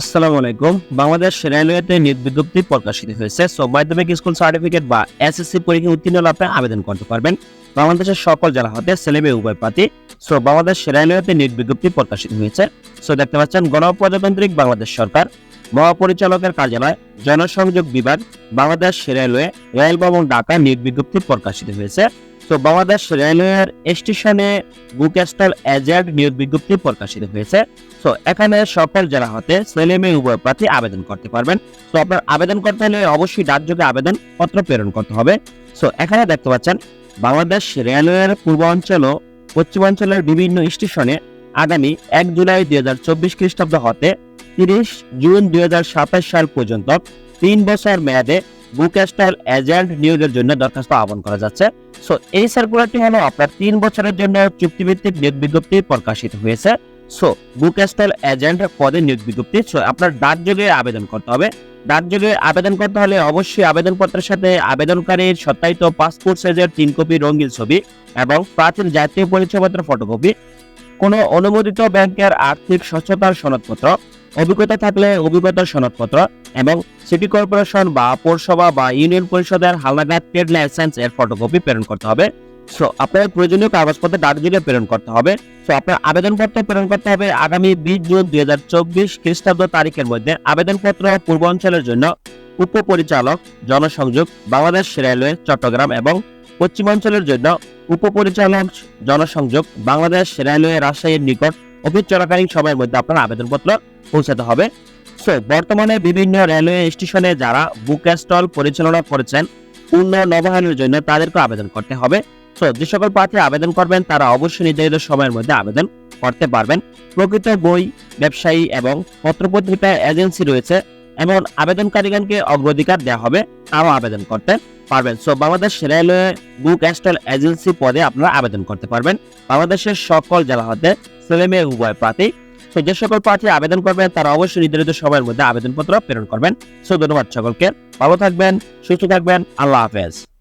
আসসালামু আলাইকুম। বাংলাদেশ রেলওয়েতে নিয়োগ বিজ্ঞপ্তি প্রকাশিত হয়েছে। সো মাধ্যমিক স্কুল সার্টিফিকেট বা এসএসসি পরীক্ষা উত্তীর্ণ আপনি আবেদন করতে পারবেন। বাংলাদেশের সকল জেলা হতে উভয় প্রার্থী। সো, বাংলাদেশ রেলওয়েতে নিয়োগ বিজ্ঞপ্তি প্রকাশিত হয়েছে। সো, দেখতে পাচ্ছেন, গণপ্রজাতান্ত্রিক বাংলাদেশ সরকার, মহাপরিচালকের কার্যালয়, জনসংযোগ বিভাগ, বাংলাদেশ রেলওয়ে রেল ভবন ঢাকা নিয়োগ বিজ্ঞপ্তি প্রকাশিত হয়েছে। তো বাংলাদেশ রেলওয়ের স্টেশনে বুক এজেন্ট নিয়োগ বিজ্ঞপ্তি প্রকাশিত হয়েছে। তো এখানে সকল জেলা হতে ছেলে মেয়ে উভয় প্রার্থী আবেদন করতে পারবেন। তো আপনার আবেদন করতে হলে অবশ্যই ডাকযোগে আবেদন পত্র প্রেরণ করতে হবে। সো এখানে দেখতে পাচ্ছেন, বাংলাদেশ রেলওয়ের পূর্বাঞ্চল ও পশ্চিমাঞ্চলের বিভিন্ন স্টেশনে আগামী এক জুলাই দুই হাজার চব্বিশ খ্রিস্টাব্দ হতে তিরিশ জুন দুই হাজার সাতাশ সাল পর্যন্ত তিন বছর মেয়াদে বুক এজেন্ট নিয়োগের জন্য দরখাস্ত আহ্বান করা যাচ্ছে। সো এই সার্কুলারটি হলো আপনার তিন বছরের জন্য চুক্তিভিত্তিক নিয়োগ বিজ্ঞপ্তি প্রকাশিত হয়েছে। সো এজেন্ট পদে নিয়োগ বিজ্ঞপ্তি। সো আপনার আবেদন করতে হবে। ডাকযোগে আবেদন করতে হলে অবশ্যই আবেদনপত্রের সাথে আবেদনকারীর সত্যায়িত পাসপোর্ট সাইজের তিন কপি রঙিন ছবি এবং প্রাচীন জাতীয় পরিচয়পত্র ফটোকপি কোনো অনুমোদিত ব্যাংকের আর্থিক স্বচ্ছতার সনদপত্র, অভিজ্ঞতা থাকলে অভিজ্ঞতার সনদপত্র এবং সিটি কর্পোরেশন বা পৌরসভা বা ইউনিয়ন পরিষদের হালনাগাদ ট্রেড লাইসেন্স এর ফটোকপি প্রেরণ করতে হবে। সো আপনার প্রয়োজনীয় কাগজপত্র ডাকযোগে প্রেরণ করতে হবে। তো আপনার আবেদনপত্র প্রেরণ করতে হবে আগামী বিশ জুন দুই হাজার চব্বিশ খ্রিস্টাব্দ তারিখের মধ্যে। আবেদনপত্র পূর্বাঞ্চলের জন্য উপপরিচালক, জনসংযোগ, বাংলাদেশ রেলওয়ে, চট্টগ্রাম এবং পশ্চিমাঞ্চলের জন্য উপপরিচালক জনসংযোগ বাংলাদেশ রেলওয়ে রাজশাহীর নিকট অফিস চলাকালীন সময়ের মধ্যে আপনার আবেদনপত্র পৌঁছাতে হবে। সো বর্তমানে বিভিন্ন রেলওয়ে স্টেশনে যারা বুক স্টল পরিচালনা করেছেন, পূর্ণ নবায়নের জন্য তাদেরকে আবেদন করতে হবে। সো যে সকল প্রার্থী আবেদন করবেন, তারা অবশ্যই নির্ধারিত সময়ের মধ্যে আবেদন করতে পারবেন। প্রকৃত বই, ব্যবসায়ী এবং পত্রপত্রিকা এজেন্সি রয়েছে এমন আবেদনকারীগণকে অগ্রাধিকার দেওয়া হবে, তারাও আবেদন করতে পারবেন। So Bangladesh railway book stall agency পদে আপনারা আবেদন করতে পারবেন। বাংলাদেশের সকল জেলা হতে ছেলে মেয়ে উভয় প্রার্থী। সো যে সকল প্রার্থী আবেদন করবেন, তারা অবশ্যই নির্ধারিত সময়ের মধ্যে আবেদনপত্র প্রেরণ করবেন। সো ধন্যবাদ সকলকে। ভালো থাকবেন, সুস্থ থাকবেন। আল্লাহ হাফেজ।